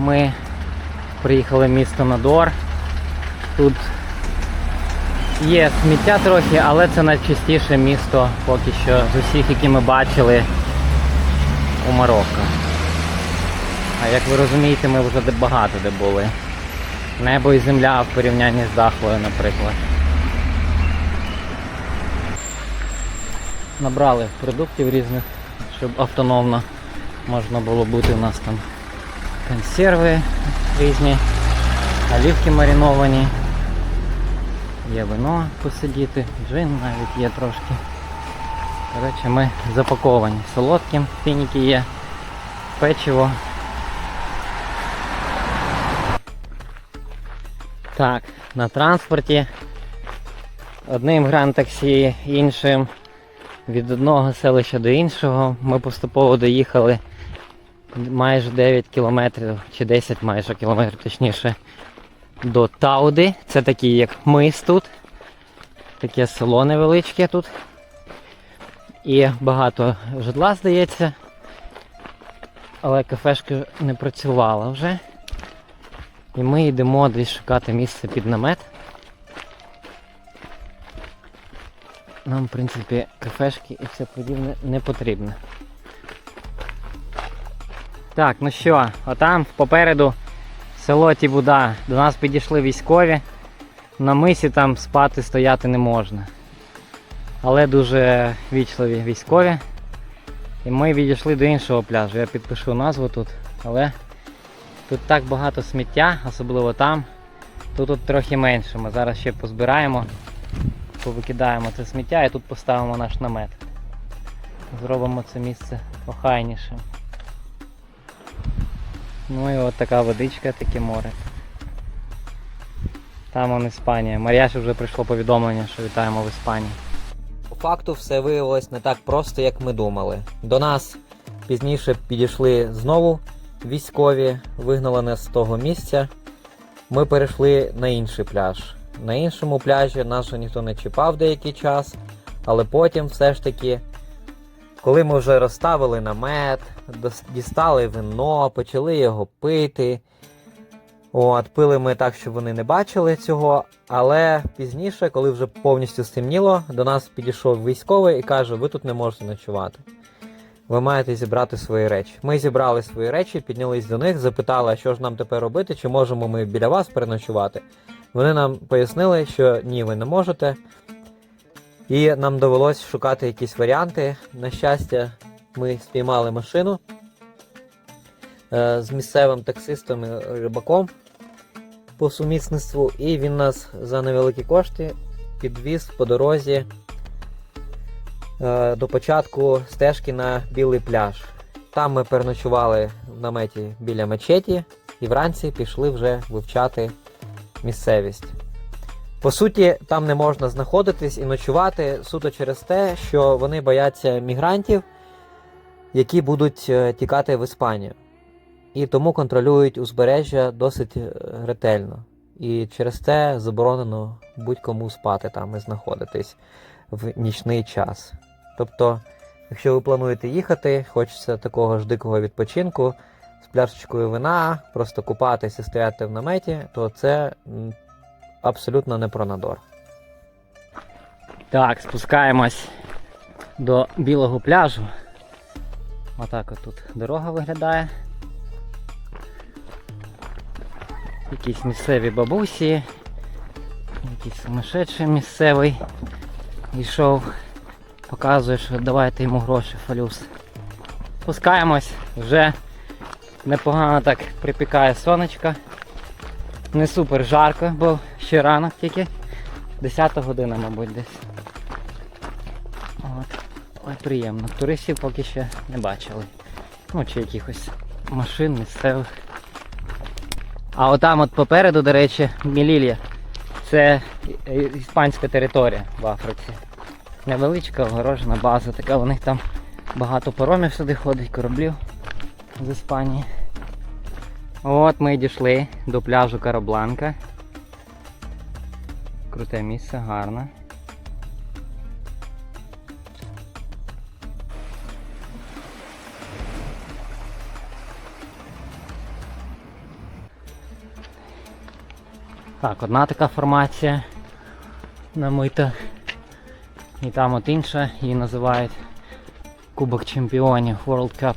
ми приїхали в місто Надор. Тут є сміття трохи, але це найчистіше місто поки що з усіх, які ми бачили у Марокко. А як ви розумієте, ми вже де багато де були. Небо і земля в порівнянні з Дахлою, наприклад. Набрали продуктів різних, щоб автономно можна було бути. У нас там консерви різні, олівки мариновані, є вино посидіти, джин навіть є трошки. Коротше, ми запаковані солодким, фініки є, печиво. Так, на транспорті одним гран таксі, іншим від одного селища до іншого. Ми поступово доїхали майже 9 кілометрів, чи 10 майже кілометрів точніше, до Тауди. Це такий як мис тут. Таке село невеличке тут. І багато житла, здається. Але кафешка не працювала вже. І ми йдемо десь шукати місце під намет. Нам, в принципі, кафешки і все подібне не потрібно. Так, ну що, отам попереду село Тібуда. До нас підійшли військові. На мисі там спати стояти не можна. Але дуже вічливі військові. І ми відійшли до іншого пляжу. Я підпишу назву тут, але тут так багато сміття, особливо там. Тут, тут трохи менше. Ми зараз ще позбираємо, повикидаємо це сміття і тут поставимо наш намет. Зробимо це місце охайнішим. Ну і от така водичка, таке море. Там он Іспанія. Мар'яші вже прийшло повідомлення, що вітаємо в Іспанії. По факту все виявилось не так просто, як ми думали. До нас пізніше підійшли знову військові, вигнали нас з того місця. Ми перейшли на інший пляж. На іншому пляжі нас вже ніхто не чіпав деякий час, але потім все ж таки, коли ми вже розставили намет, дістали вино, почали його пити. От, пили ми так, щоб вони не бачили цього, але пізніше, коли вже повністю стемніло, до нас підійшов військовий і каже: ви тут не можете ночувати. Ви маєте зібрати свої речі. Ми зібрали свої речі, піднялись до них, запитали, що ж нам тепер робити, чи можемо ми біля вас переночувати. Вони нам пояснили, що ні, ви не можете. І нам довелось шукати якісь варіанти. На щастя, ми спіймали машину е, з місцевим таксистом і рибаком по сумісництву, і він нас за невеликі кошти підвіз по дорозі е, до початку стежки на білий пляж. Там ми переночували в наметі біля мечеті і вранці пішли вже вивчати місцевість. По суті, там не можна знаходитись і ночувати суто через те, що вони бояться мігрантів, які будуть е, тікати в Іспанію. І тому контролюють узбережжя досить е, ретельно. І через це заборонено будь-кому спати там і знаходитись в нічний час. Тобто, якщо ви плануєте їхати, хочеться такого ж дикого відпочинку з пляшечкою вина, просто купатися, стояти в наметі, то це абсолютно не про надор. Так, спускаємось до білого пляжу. Отак от тут дорога виглядає. Якісь місцеві бабусі, якийсь сумасшедший місцевий йшов, показує, що давайте йому гроші, фалюс. Спускаємось, вже непогано так припікає сонечко. Не супер жарко, бо ще ранок тільки. 10 година, мабуть, десь. Приємно. Туристів поки ще не бачили. Ну, чи якихось машин місцевих. А отам от попереду, до речі, Мілілія. Це іспанська територія в Африці. Невеличка огорожена база, така у них там багато паромів сюди ходить, кораблів з Іспанії. От ми дійшли до пляжу Карабланка. Круте місце, гарне. Так, одна така формація намита. І там от інша, її називають Кубок Чемпіонів World Cup.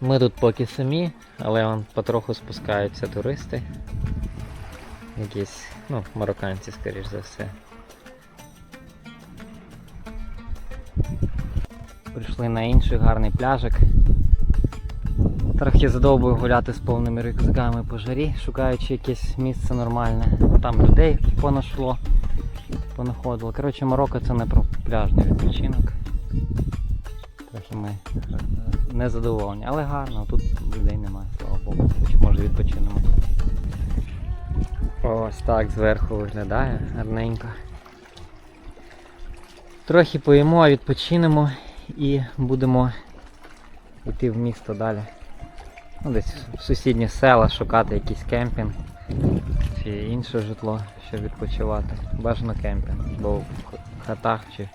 Ми тут поки самі, але вон потроху спускаються туристи. Якісь, ну, марокканці, скоріш за все. Прийшли на інший гарний пляжик. Трохи задовбую гуляти з повними рюкзаками по жарі, шукаючи якесь місце нормальне. Там людей понашло, понаходило. Коротше, Марокко це не про пляжний відпочинок. Трохи ми е, незадоволені, але гарно, тут людей немає, слава Богу. Хоч може відпочинемо. Ось так зверху виглядає гарненько. Трохи поїмо, відпочинемо і будемо йти в місто далі. Ну, десь в сусідні села шукати якийсь кемпінг чи інше житло, щоб відпочивати. Бажано кемпінг, бо в хатах чи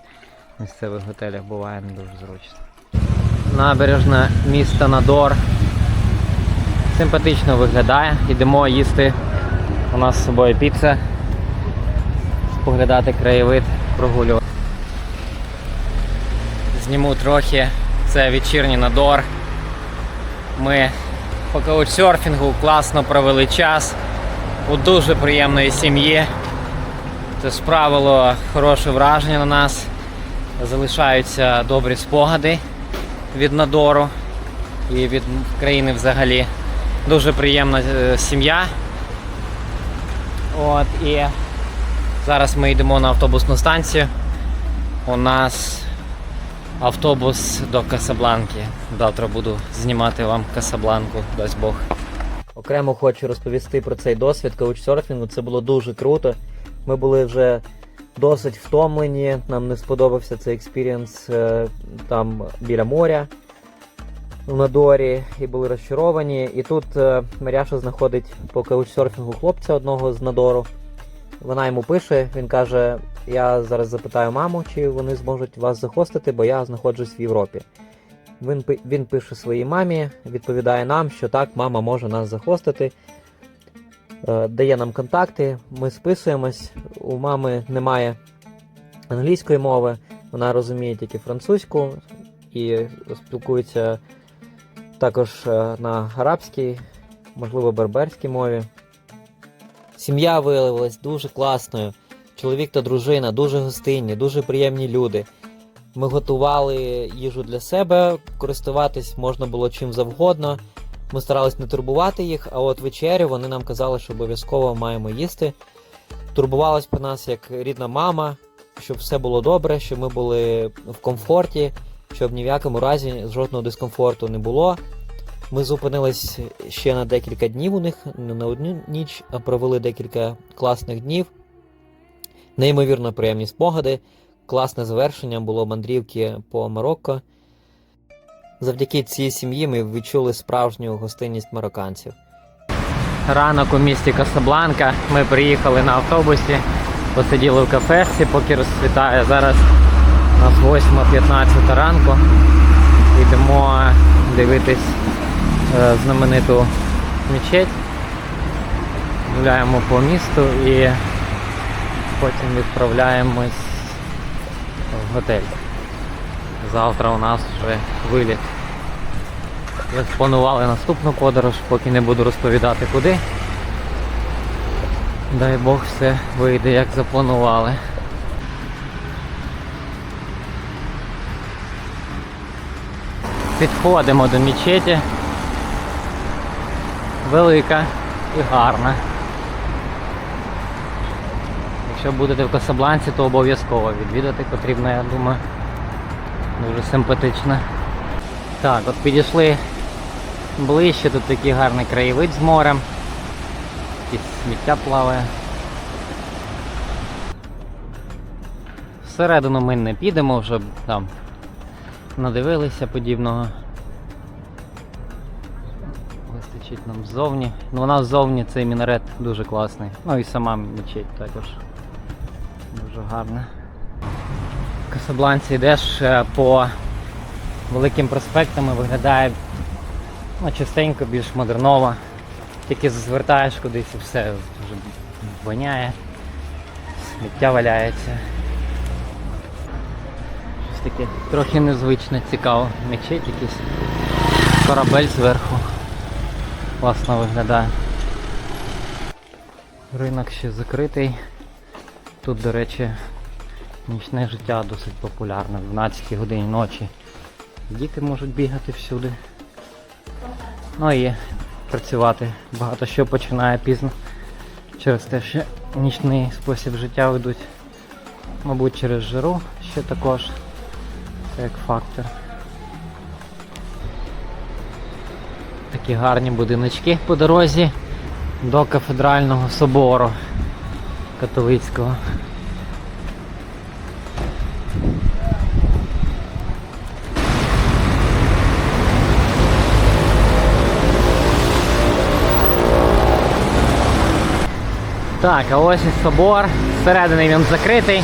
місцевих готелях буває не дуже зручно. Набережна міста Надор. Симпатично виглядає. Йдемо їсти. У нас з собою піца. Поглядати краєвид, прогулювати. Зніму трохи. Це вечірній надор. Ми по каучсерфінгу класно провели час у дуже приємної сім'ї. Це справило хороше враження на нас. Залишаються добрі спогади від надору і від країни взагалі. Дуже приємна е, сім'я. От і зараз ми йдемо на автобусну станцію. У нас автобус до Касабланки. Завтра буду знімати вам Касабланку, дасть Бог. Окремо хочу розповісти про цей досвід каучсерфінгу. Це було дуже круто. Ми були вже досить втомлені. Нам не сподобався цей експірієнс е, там біля моря в Надорі і були розчаровані. І тут е, Маряша знаходить по каучсерфінгу хлопця одного з Надору. Вона йому пише, він каже: Я зараз запитаю маму, чи вони зможуть вас захостити, бо я знаходжусь в Європі. Він, він пише своїй мамі, відповідає нам, що так, мама може нас захостити, е, дає нам контакти, ми списуємось. У мами немає англійської мови, вона розуміє тільки французьку і спілкується також е, на арабській, можливо, берберській мові. Сім'я виявилась дуже класною. Чоловік та дружина дуже гостинні, дуже приємні люди. Ми готували їжу для себе, користуватись можна було чим завгодно. Ми старались не турбувати їх, а от вечерю вони нам казали, що обов'язково маємо їсти. Турбувалась про нас як рідна мама, щоб все було добре, щоб ми були в комфорті, щоб ні в якому разі жодного дискомфорту не було. Ми зупинились ще на декілька днів у них, не на одну ніч, а провели декілька класних днів. Неймовірно приємні спогади. Класне завершення було мандрівки по Марокко. Завдяки цій сім'ї ми відчули справжню гостинність марокканців. Ранок у місті Касабланка. Ми приїхали на автобусі, посиділи в кафешці, поки розцвітає. Зараз у нас 8.15 ранку. Йдемо дивитись е, знамениту мечеть. Гуляємо по місту і потім відправляємось в готель. Завтра у нас вже виліт. Ми спланували наступну подорож, поки не буду розповідати куди. Дай Бог все вийде як запланували. Підходимо до мечеті. Велика і гарна. Якщо будете в Касабланці, то обов'язково відвідати потрібно, я думаю. Дуже симпатично. Так, от підійшли ближче, тут такий гарний краєвид з морем. Якесь сміття плаває. Всередину ми не підемо, вже там надивилися подібного. Вистачить нам ззовні. Ну у нас ззовні цей мінарет дуже класний. Ну і сама мечеть також. Дуже гарна. В Касабланці йдеш е, по великим проспектами виглядає ну, частенько, більш модерново. Тільки звертаєш кудись і все вже воняє, сміття валяється. Щось таке трохи незвичне, цікаво. Мечеть якийсь. Корабель зверху. Класно виглядає. Ринок ще закритий. Тут, до речі, нічне життя досить популярне. В 12 годині ночі. Діти можуть бігати всюди. Ну і працювати. Багато що починає пізно. Через те, що нічний спосіб життя ведуть. Мабуть, через жару ще також. Це як фактор. Такі гарні будиночки по дорозі до кафедрального собору католицького. Так, а ось і собор. Зсередини він закритий,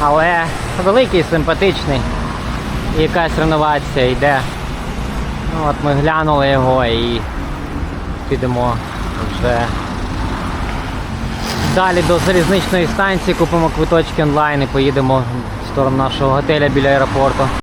але великий, симпатичний. І якась реновація йде. Ну, от ми глянули його і підемо вже далі до залізничної станції, купимо квиточки онлайн і поїдемо в сторону нашого готеля біля аеропорту.